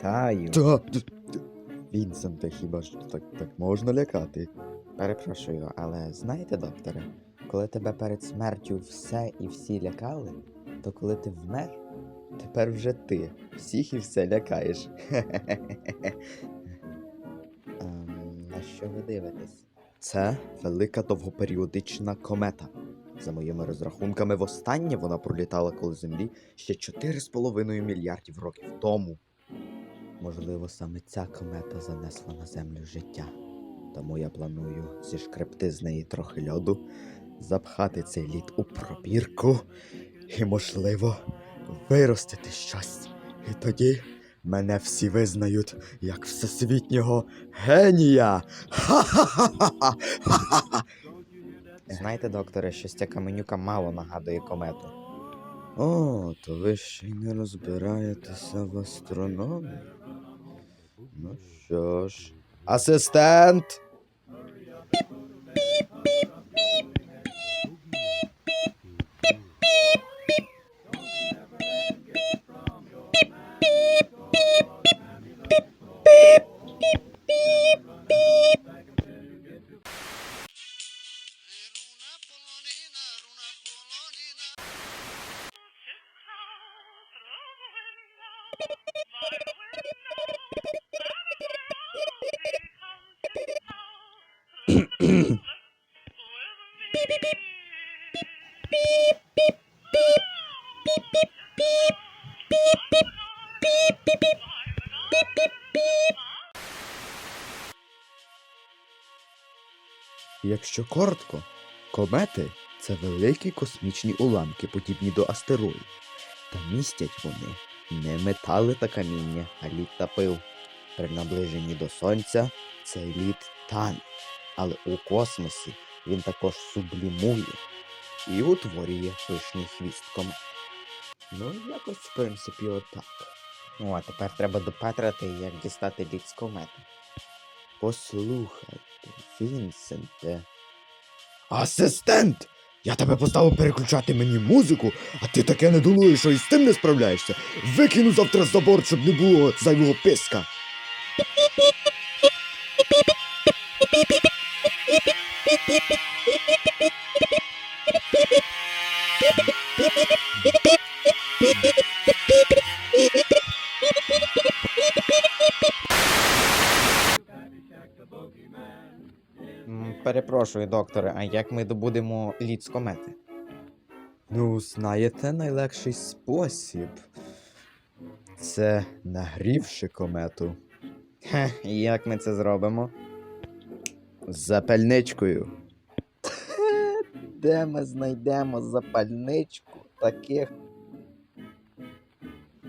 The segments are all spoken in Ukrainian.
Вітаю. Та, Вінсенте, хіба ж так, так можна лякати? Перепрошую, але знаєте, докторе, коли тебе перед смертю все і всі лякали, то коли ти вмер, тепер вже ти всіх і все лякаєш. Ем, На що ви дивитесь? Це велика довгоперіодична комета. За моїми розрахунками, востаннє вона пролітала коло Землі ще 4,5 мільярдів років тому. Можливо, саме ця комета занесла на землю життя. Тому я планую зішкребти з неї трохи льоду, Запхати цей лід у пробірку і, можливо, виростити щось. І тоді мене всі визнають як всесвітнього генія. Ха-ха-ха-ха-ха! Знаєте, докторе, щось ця каменюка мало нагадує комету. О, то ви ще й не розбираєтеся в астрономії. Ну що ж. Асистент! Якщо коротко, комети це великі космічні уламки, подібні до астероїдів. Та містять вони не метали та каміння, а лід та пил. При наближенні до сонця цей лід тане, але у космосі він також сублімує і утворює пишний хвіст комет. Ну, якось, в принципі, отак. О, а тепер треба допетрати, як дістати лід з комети. Послухайте, Вінсенте. Асистент! Я тебе поставив переключати мені музику, а ти таке не думаєш, що і з тим не справляєшся. Викину завтра за борт, щоб не було зайвого писка. Перепрошую, докторе, а як ми добудемо лід з комети? Ну, знаєте, найлегший спосіб. Це нагрівши комету. Хе, як ми це зробимо? Запальничкою. Де ми знайдемо запальничку таких?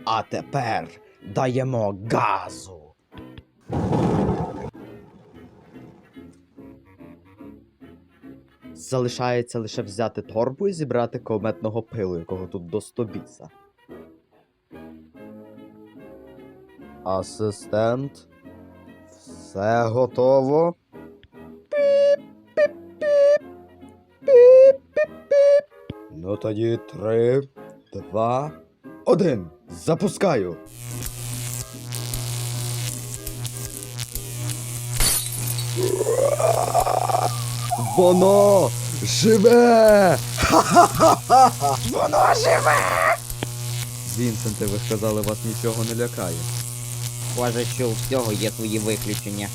А тепер даємо газу. Залишається лише взяти торбу і зібрати кометного пилу, якого тут до стобіса. Асистент. Все готово. Ну тоді три, два, один. Запускаю. Воно живе! Ха-ха-ха-ха! Воно живе! Вінсенте, ви сказали, вас нічого не лякає. Схоже, що у всього є свої виключення.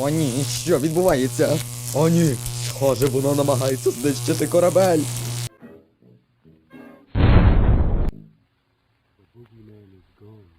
О, ні, що відбувається? О, ні, схоже, воно намагається знищити корабель. go.